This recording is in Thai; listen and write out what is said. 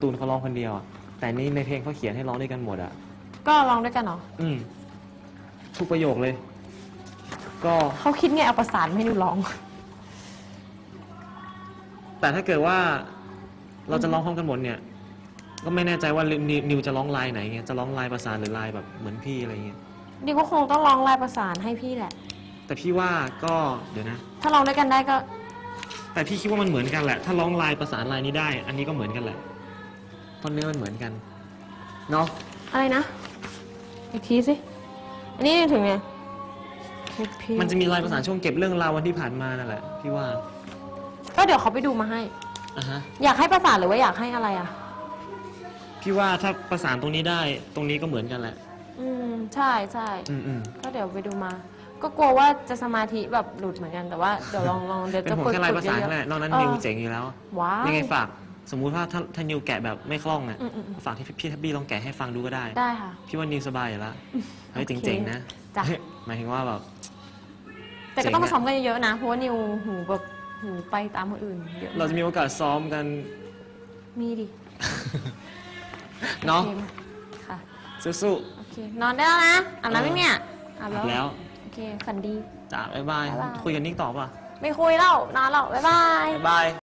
ตูนเขาร้องคนเดียวอะแต่นี่ในเพลงเขาเขียนให้ร้องด้วยกันหมดอะก็ร้องด้วยกันเหรออืมทุกประโยคเลย ก็เขาคิดไงเอาประสานมาให้หนูร้อง แต่ถ้าเกิดว่า เราจะร้องพร้อมกันหมดเนี่ย ก็ไม่แน่ใจว่านิวนิวจะร้องลายไหนไงจะร้องลายประสานหรือลายแบบเหมือนพี่อะไรเงี้ยดิวก็คงต้องร้องลายประสานให้พี่แหละ แต่พี่ว่าก็เดี๋ยวนะ ถ้าร้องด้วยกันได้ก็ แต่พี่คิดว่ามันเหมือนกันแหละ ถ้าร้องลายประสานลายนี้ได้ อันนี้ก็เหมือนกันแหละ เพราะเนื้อมันเหมือนกันเนาะอะไรนะ อีกทีสิ อันนี้ถึงไงพี่พี่มันจะมีลายประสานช่วงเก็บเรื่องราววันที่ผ่านมานั่นแหละพี่ว่า ก็เดี๋ยวเขาไปดูมาให้อะฮะอยากให้ประสานหรือว่าอยากให้อะไรอะ พี่ว่าถ้าประสานตรงนี้ได้ตรงนี้ก็เหมือนกันแหละ อืมใช่ใช่อืมอืมก็เดี๋ยวไปดูมา ก็กลัวว่าจะสมาธิแบบหลุดเหมือนกันแต่ว่าเดี๋ยวลองลองเดี๋ยวเป็นจะห่วงฝึกแค่ลายฝึประกสานเยแค่อะนั้นแหละนอกนั้นเออนิวเจ๋งอยู่แล้วๆว้าวยังไงฝาก สมมุติว่าถ้าถ้านิวแกะแบบไม่คล่องเนี่ยอืมอืมอืม ฝากที่พี่ทับบี้ลองแกะให้ฟังดูก็ได้ ได้ค่ะ พี่ว่านิวสบายอยู่แล้วเฮ้ยโอเคเจ๋งๆนะจ้ะ เฮ้ยหมายถึงว่าแบบ แต่ก็ต้องเจ๋งมาอะซ้อมกันเยอะๆนะ เพราะว่านิวหูแบบหูไปตามคนอื่นเยอะเราจะมีโอกาสซ้อมกันมีดิเนาะโอเคไหมค่ะ สู้ โอเค นอนได้แล้วนะอาบน้ำยังเนี่ยอาบๆแล้วแล้ว โอเคฝันดี จ้าบ๊ายบาย บ๊ายบาย คุยกันนิกต่อป่ะ ไม่คุยแล้ว นอนแล้ว บ๊ายบาย บ๊ายบาย